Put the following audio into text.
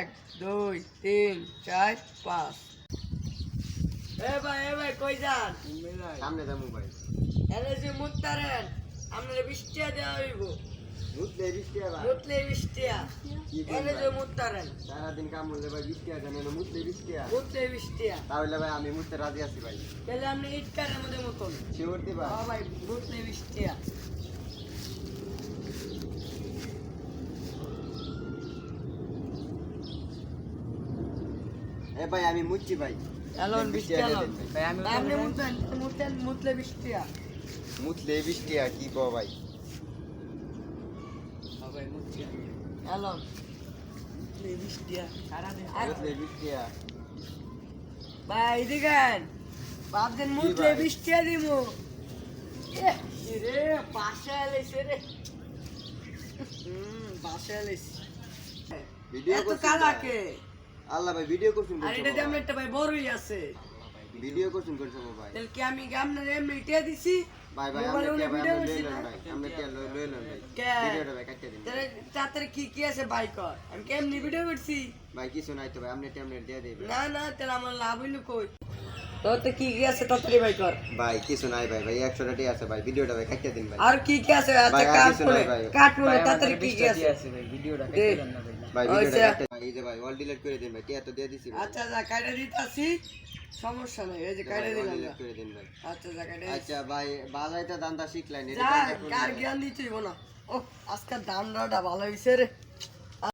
এক দুই তিন চার পাঁচ। এ ভাই এ ভাই কই যান? সামনে যাব ভাই এনে যে মুত্তারেন আপনার বৃষ্টিয়া দেওয়া হইব। বুঝলে বৃষ্টি আবার মুতলে বৃষ্টিয়া। এনে যে? মুত্তারেন সারাদিন কাম করলে ভাই বৃষ্টি আছে না মুছলে মুতলে বৃষ্টিয়া। তাহলে ভাই আমি রাজি আছি ভাই। তাহলে আপনি ইটকারের মধ্যে মতন। শিওর দিবা। হ্যাঁ ভাই মুতলে বৃষ্টিয়া। এ ভাই আমি মুচ্ছি ভাই। এলন বৃষ্টি বৃষ্টি এলন ভাই। আমি আপনি মুতলে বৃষ্টিয়া মুছলে বৃষ্টি আর কি কো ভাই? ভাই মুতলে এলন মুতলে বৃষ্টি আর ভাই দিগান মুতলে দিমু। রে পাশে এলেছে রে। হুম পাশে এলেছে ভিডিও কালাকে আল্লাহ ভাই ভিডিও করছেন আর এটা যে আমরা একটা ভাই বড়ই আছে ভিডিও করছেন করছেন ভাই। তাহলে কি আমি আপনার এমনি টিয়া দিছি? ভাই ভাই মোবাইলে আমরা উনি কে ভাই ভিডিও আমরা করছি। লইলেন না? ভাই আমরা কে লইলেন ভাই। কে? ভিডিওটা ভাই কাটতে দিন। তাহলে তাড়াতাড়ি কি কি আছে ভাই কর। আমি কেমনি ভিডিও করছি? ভাই কিছু নাই তো ভাই আপনি টেমনে দিয়ে দিবেন না না তাহলে আমার লাভ হইল কই? তোর তো কি কি আছে তাড়াতাড়ি ভাই কর। ভাই কিছু নাই ভাই ভাই একশো টাকা আছে ভাই ভিডিওটা ভাই কাটতে দিন ভাই। আর কি কি আছে? আচ্ছা ভাই, আর কাট কিছু করে নাই ভাই। কাট করে তাড়াতাড়ি কি কি আছে? দে। ভাই ওই ভিডিওটা সে- কাটতে এই যে ভাই অল ডিলিট করে দিন ভাই টিয়া তো দিয়ে দিছি আচ্ছা যা কাটে দিতাছি সমস্যা নাই এই যে কাটে দিলাম করে দিন ভাই। আচ্ছা যা কাটে আচ্ছা ভাই বাজাইতে দান্দা শিখলেন এটা কার ভাই। জ্ঞান দিতেই না। ও আজকে দান্দাটা ভালো হইছে রে।